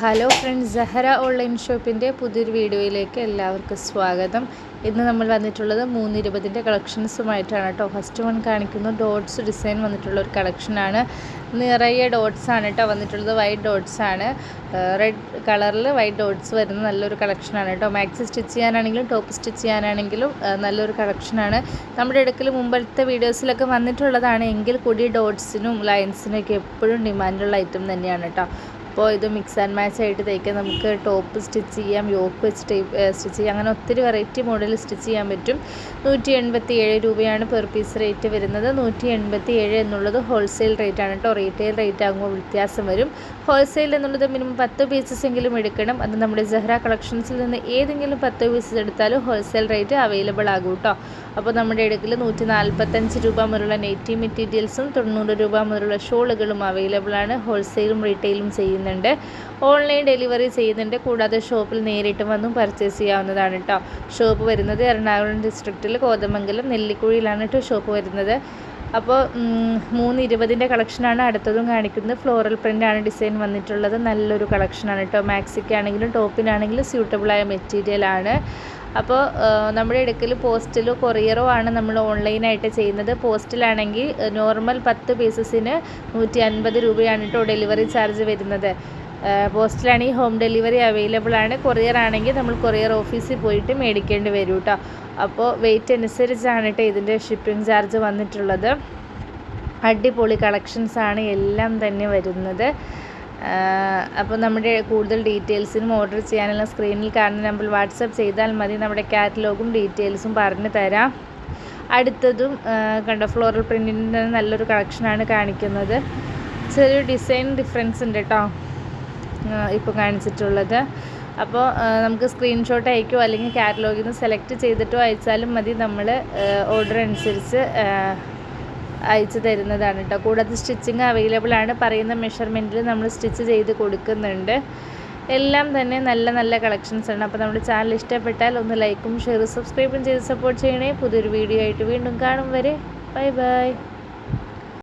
Hello friends Zahra online ഷോപ്പിന്റെ പുതിയൊരു വീഡിയോയിലേക്ക് എല്ലാവർക്കും സ്വാഗതം. ഇന്ന് നമ്മൾ വന്നിട്ടുള്ളത് മൂന്ന് ഇരുപതിന്റെ കളക്ഷൻസുമായിട്ടാണ് കേട്ടോ. ഫസ്റ്റ് വൺ കാണിക്കുന്നു ഡോട്ട്സ് ഡിസൈൻ വന്നിട്ടുള്ള ഒരു കളക്ഷനാണ്. നിറയെ ഡോട്ട്സ് ആണ് കേട്ടോ വന്നിട്ടുള്ളത്. വൈറ്റ് ഡോട്ട്സ് ആണ്. റെഡ് കളറിൽ വൈറ്റ് ഡോട്ട്സ് വരുന്ന നല്ലൊരു കളക്ഷനാണ് കേട്ടോ. മാക്സി സ്റ്റിച്ച് ചെയ്യാനാണെങ്കിലും ടോപ്പ് സ്റ്റിച്ച് ചെയ്യാനാണെങ്കിലും നല്ലൊരു കളക്ഷനാണ്. നമ്മുടെ ഇടയ്ക്കിൽ മുമ്പത്തെ വീഡിയോസിലൊക്കെ വന്നിട്ടുള്ളതാണ്. എങ്കിൽ കൂടി ഡോട്ട്സിനും ലൈൻസിനൊക്കെ എപ്പോഴും ഡിമാൻഡുള്ള ഐറ്റം തന്നെയാണ് കേട്ടോ. അപ്പോൾ ഇത് മിക്സ് ആൻഡ് മാച്ച് ആയിട്ട് തയ്ക്കാൻ നമുക്ക് ടോപ്പ് സ്റ്റിച്ച് ചെയ്യാം യോക്ക് വെച്ച് സ്റ്റിച്ച് ചെയ്യാം. അങ്ങനെ ഒത്തിരി വെറൈറ്റി മോഡൽ സ്റ്റിച്ച് ചെയ്യാൻ പറ്റും. നൂറ്റി എൺപത്തി ഏഴ് രൂപയാണ് പെർ പീസ് റേറ്റ് വരുന്നത്. നൂറ്റി എൺപത്തി ഏഴ് എന്നുള്ളത് ഹോൾസെയിൽ റേറ്റ് ആണ് കേട്ടോ. റീറ്റെയിൽ റേറ്റ് ആകുമ്പോൾ വ്യത്യാസം വരും. ഹോൾസെയിൽ എന്നുള്ളത് മിനിമം പത്ത് പീസസ് എങ്കിലും എടുക്കണം. അത് നമ്മുടെ ജഹ്റ കളക്ഷൻസിൽ നിന്ന് ഏതെങ്കിലും പത്ത് പീസസ് എടുത്താലും ഹോൾസെയിൽ റേറ്റ് അവൈലബിൾ ആകും കേട്ടോ. അപ്പോൾ നമ്മുടെ ഇടയ്ക്കിൽ നൂറ്റി നാൽപ്പത്തഞ്ച് രൂപ മുതലുള്ള നെറ്റി മെറ്റീരിയൽസും തൊണ്ണൂറ് രൂപ മുതലുള്ള ഷോളുകളും അവൈലബിൾ ആണ്. ഹോൾസെയിലും റീറ്റെയിലും ചെയ്യുന്നുണ്ട്. ഓൺലൈൻ ഡെലിവറി ചെയ്യുന്നുണ്ട്. കൂടാതെ ഷോപ്പിൽ നേരിട്ട് വന്നും പർച്ചേസ് ചെയ്യാവുന്നതാണ് കേട്ടോ ഷോപ്പ് വരുന്നത് എറണാകുളം ഡിസ്ട്രിക്റ്റിൽ കോതമംഗലം നെല്ലിക്കുഴിയിലാണ് കേട്ടോ ഷോപ്പ് വരുന്നത്. അപ്പോൾ മൂന്ന് ഇരുപതിന്റെ കളക്ഷനാണ് അടുത്തതും കാണിക്കുന്നത്. ഫ്ലോറൽ പ്രിന്റാണ് ഡിസൈൻ വന്നിട്ടുള്ളത്. നല്ലൊരു കളക്ഷനാണ് കേട്ടോ മാക്സിക്കാണെങ്കിലും ടോപ്പിനാണെങ്കിലും സ്യൂട്ടബിളായ മെറ്റീരിയലാണ് അപ്പോൾ നമ്മുടെ ഇടയ്ക്കിൽ പോസ്റ്റിലോ കൊറിയറോ ആണ് നമ്മൾ ഓൺലൈനായിട്ട് ചെയ്യുന്നത്. പോസ്റ്റിലാണെങ്കിൽ നോർമൽ പത്ത് പീസസിന് നൂറ്റി അൻപത് രൂപയാണ് കേട്ടോ ഡെലിവറി ചാർജ് വരുന്നത്. പോസ്റ്റിലാണെങ്കിൽ ഹോം ഡെലിവറി അവൈലബിൾ ആണ്. കൊറിയർ ആണെങ്കിൽ നമ്മൾ കൊറിയർ ഓഫീസിൽ പോയിട്ട് മേടിക്കേണ്ടി വരും കേട്ടോ അപ്പോൾ വെയിറ്റ് അനുസരിച്ചാണ് കേട്ടോ ഇതിന്റെ ഷിപ്പിംഗ് ചാർജ് വന്നിട്ടുള്ളത്. അടിപൊളി കളക്ഷൻസാണ് എല്ലാം തന്നെ വരുന്നത്. അപ്പോൾ നമ്മുടെ കൂടുതൽ ഡീറ്റെയിൽസിനും ഓർഡർ ചെയ്യാനുള്ള സ്ക്രീനിൽ കാണുന്ന നമ്പർ വാട്സപ്പ് ചെയ്താൽ മതി. നമ്മുടെ കാറ്റലോഗും ഡീറ്റെയിൽസും പറഞ്ഞു തരാം. അടുത്തതും കണ്ട ഫ്ലോറൽ പ്രിന്റിന്റെ നല്ലൊരു കളക്ഷനാണ് കാണിക്കുന്നത്. ചെറിയൊരു ഡിസൈൻ ഡിഫറൻസ് ഉണ്ട് കേട്ടോ ഇപ്പോൾ കാണിച്ചിട്ടുള്ളത്. അപ്പോൾ നമുക്ക് സ്ക്രീൻഷോട്ട് അയക്കുമോ അല്ലെങ്കിൽ കാറ്റലോഗിൽ നിന്ന് സെലക്ട് ചെയ്തിട്ടോ അയച്ചാലും മതി. നമ്മൾ ഓർഡർ അനുസരിച്ച് അയച്ചു തരുന്നതാണ് കേട്ടോ കൂടാതെ സ്റ്റിച്ചിങ് അവൈലബിൾ ആണ്. പറയുന്ന മെഷർമെന്റിൽ നമ്മൾ സ്റ്റിച്ച് ചെയ്ത് കൊടുക്കുന്നുണ്ട്. എല്ലാം തന്നെ നല്ല നല്ല കളക്ഷൻസ് ആണ്. അപ്പോൾ നമ്മുടെ ചാനൽ ഇഷ്ടപ്പെട്ടാൽ ഒന്ന് ലൈക്കും ഷെയറും സബ്സ്ക്രൈബും ചെയ്ത് സപ്പോർട്ട് ചെയ്യണേ. പുതിയൊരു വീഡിയോ ആയിട്ട് വീണ്ടും കാണും വരെ. Bye bye